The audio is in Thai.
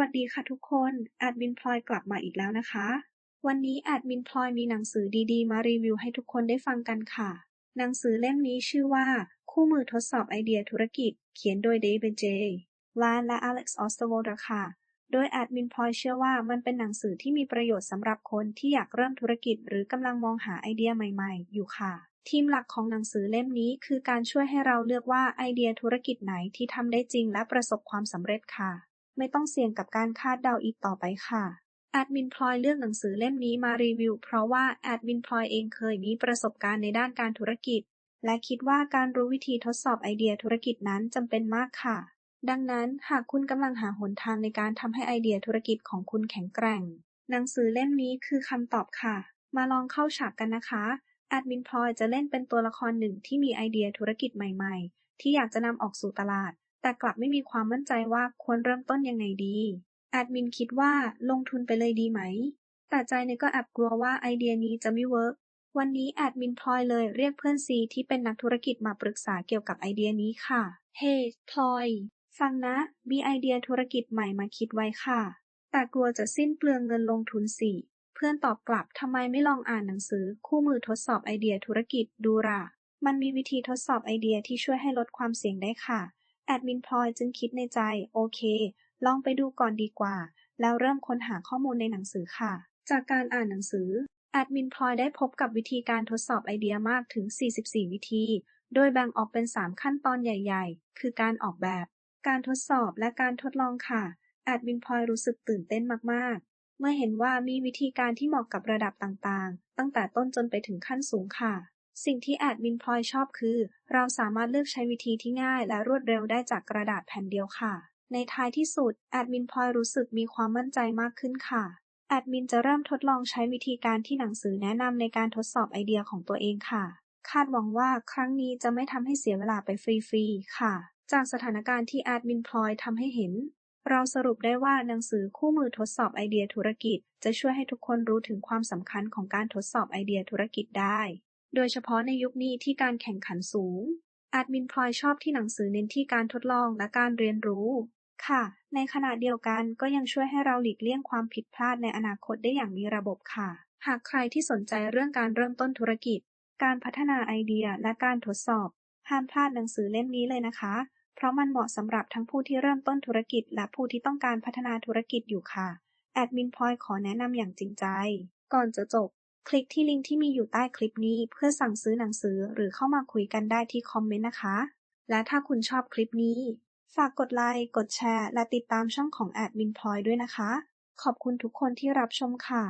วัสดีค่ะทุกคน แอดมินพลอยกลับมาอีกแล้วนะคะ วันนี้แอดมินพลอยมีหนังสือดีๆ มารีวิวให้ทุกคนได้ฟังกันค่ะ หนังสือเล่มนี้ชื่อว่า คู่มือทดสอบไอเดียธุรกิจ เขียนโดยเดวิดเจลานและอเล็กซ์ออสเตโวลด์ค่ะ โดยแอดมินพลอยเชื่อว่ามันเป็นหนังสือที่มีประโยชน์สำหรับคนที่อยากเริ่มธุรกิจ หรือกำลังมองหาไอเดียใหม่ ๆ อยู่ค่ะ ทีมหลักของหนังสือเล่มนี้คือการช่วยให้เราเลือกว่าไอเดียธุรกิจไหนที่ทำได้จริงและประสบความสำเร็จค่ะ ไม่ต้องเสี่ยงกับการคาดเดาอีกต่อไปค่ะแอดมินพลอยเลือกหนังสือเล่มนี้มารีวิว เพราะว่าแอดมินพลอยเองเคยมีประสบการณ์ในด้านการธุรกิจ และคิดว่าการรู้วิธีทดสอบไอเดียธุรกิจนั้นจำเป็นมากค่ะ ดังนั้นหากคุณกำลังหาหนทางในการทำให้ไอเดียธุรกิจของคุณแข็งแกร่ง หนังสือเล่มนี้คือคำตอบค่ะ มาลองเข้าฉากกันนะคะแอดมินพลอยจะเล่นเป็นตัวละครหนึ่งที่มีไอเดียธุรกิจใหม่ ๆ ที่อยากจะนำออกสู่ตลาด แต่กลับไม่มีความมั่นใจว่าควรเริ่มต้นยังไงดี แอดมินคิดว่าลงทุนไปเลยดีไหม แต่ใจเนี่ยก็แอบกลัวว่าไอเดียนี้จะไม่เวิร์กวันนี้แอดมินพลอยเลยเรียกเพื่อนซีที่เป็นนักธุรกิจมาปรึกษาเกี่ยวกับไอเดียนี้ค่ะ เฮ้ hey, พลอย ฟังนะ มีไอเดียธุรกิจใหม่มาคิดไว้ค่ะ แต่กลัวจะสิ้นเปลืองเงินลงทุนสิเพื่อนตอบกลับทำไมไม่ลองอ่านหนังสือ คู่มือทดสอบไอเดียธุรกิจดูล่ะ มันมีวิธีทดสอบไอเดียที่ช่วยให้ลดความเสี่ยงได้ค่ะ แอดมินพลอยจึงคิดในใจ โอเค ลองไปดูก่อนดีกว่า แล้วเริ่มค้นหาข้อมูลในหนังสือค่ะ จากการอ่านหนังสือ แอดมินพลอยได้พบกับวิธีการทดสอบไอเดียมากถึง 44 วิธี โดยแบ่งออกเป็น 3 ขั้นตอนใหญ่ ๆ คือการออกแบบ การทดสอบและการทดลองค่ะ แอดมินพลอยรู้สึกตื่นเต้นมากๆเมื่อเห็นว่ามีวิธีการที่เหมาะกับระดับต่างๆ ตั้งแต่ต้นจนไปถึงขั้นสูงค่ะ สิ่งที่แอดมินพลอยชอบคือ เราสามารถเลือกใช้วิธีที่ง่ายและรวดเร็วได้จากกระดาษแผ่นเดียวค่ะ ในท้ายที่สุดแอดมินพลอยรู้สึกมีความมั่นใจมากขึ้นค่ะแอดมินจะเริ่มทดลองใช้วิธีการที่หนังสือแนะนำในการทดสอบไอเดียของตัวเองค่ะ คาดหวังว่าครั้งนี้จะไม่ทำให้เสียเวลาไปฟรีๆค่ะ จากสถานการณ์ที่แอดมินพลอยทำให้เห็น เราสรุปได้ว่าหนังสือคู่มือทดสอบไอเดียธุรกิจ จะช่วยให้ทุกคนรู้ถึงความสำคัญของการทดสอบไอเดียธุรกิจได้ โดยเฉพาะในยุคนี้ที่การแข่งขันสูง แอดมินพลอยชอบที่หนังสือเน้นที่การทดลองและการเรียนรู้ ค่ะ ในขณะเดียวกันก็ยังช่วยให้เราหลีกเลี่ยงความผิดพลาดในอนาคตได้อย่างมีระบบค่ะ หากใครที่สนใจเรื่องการเริ่มต้นธุรกิจ การพัฒนาไอเดียและการทดสอบ ห้ามพลาดหนังสือเล่มนี้เลยนะคะ เพราะมันเหมาะสำหรับทั้งผู้ที่เริ่มต้นธุรกิจ และผู้ที่ต้องการพัฒนาธุรกิจอยู่ค่ะ แอดมินพลอยขอแนะนำอย่างจริงใจ ก่อนจะจบ คลิกที่ลิงก์ที่มีอยู่ใต้คลิปนี้เพื่อสั่งซื้อหนังสือหรือเข้ามาคุยกันได้ที่คอมเมนต์นะคะ และถ้าคุณชอบคลิปนี้ ฝากกดไลค์ กดแชร์ และติดตามช่องของแอดมินพลอยด้วยนะคะ ขอบคุณทุกคนที่รับชมค่ะ